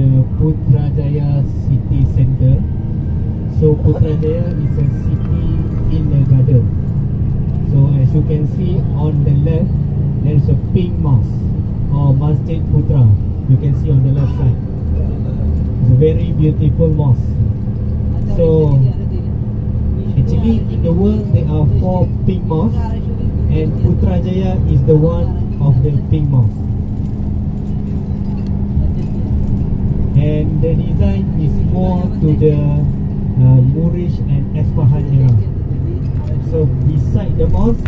daripada Putrajaya City Centre. So Putrajaya is a city in the garden. So as you can see on the left there's a pink mosque or Masjid Putra. You can see on the left side. It's a very beautiful mosque. So actually in the world there are four pink mosques and Putrajaya is the one of the pink mosque. The design is more to the uh, Moorish and Esfahan era. So beside the mosque,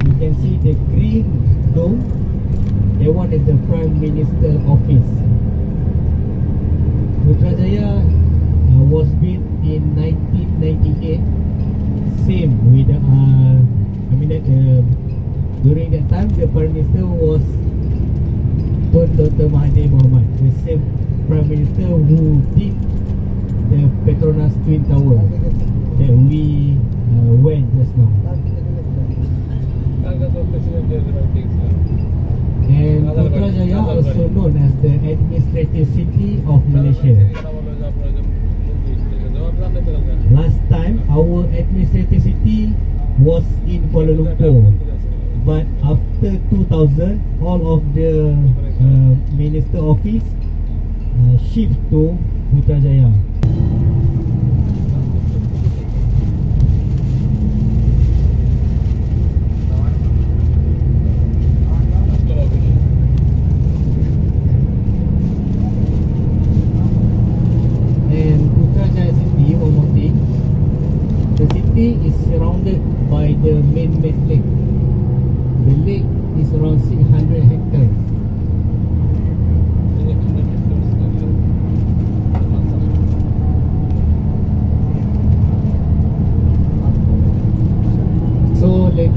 you can see the green dome. That one is the Prime Minister office. Putrajaya uh, was built in 1998. Same with the, uh, I mean that uh, during that time the Prime Minister was Tun Dr. Mahathir Mohamad, the same Prime Minister who did the Petronas Twin Tower that we uh, went just now. And Putrajaya also known as the administrative city of Malaysia. Last time our administrative city was in Kuala Lumpur. But after 2000, all of the uh, minister office shift to Putrajaya. And city, the city is surrounded by the man-made lake. The lake is around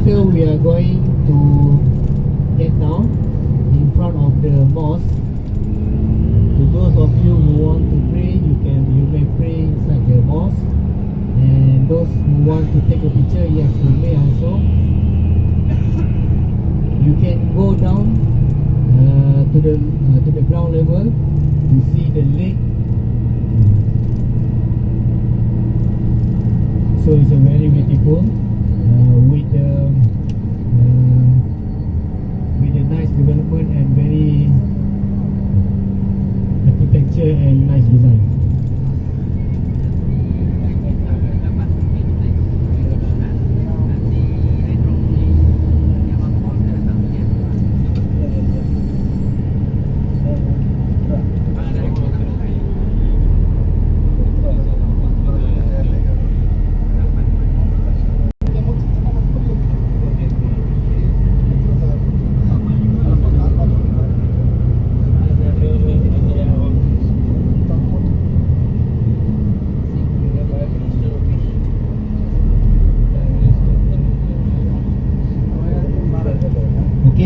later we are going to get down in front of the mosque. To those of you who want to pray, you can you may pray inside the mosque. And those who want to take a picture, yes, you may also. You can go down uh, to the uh, to the ground level to see the lake. So it's a very beautiful uh, with the uh, with a nice development and very architecture and nice design.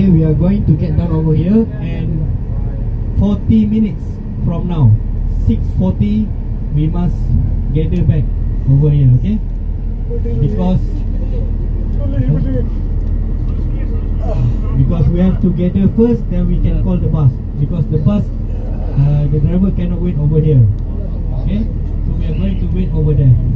Okay, we are going to get down over here and 40 minutes from now, 6.40, we must gather back over here, okay? Because because we have to gather first, then we can call the bus. Because the bus, uh, the driver cannot wait over here. Okay? So we are going to wait over there.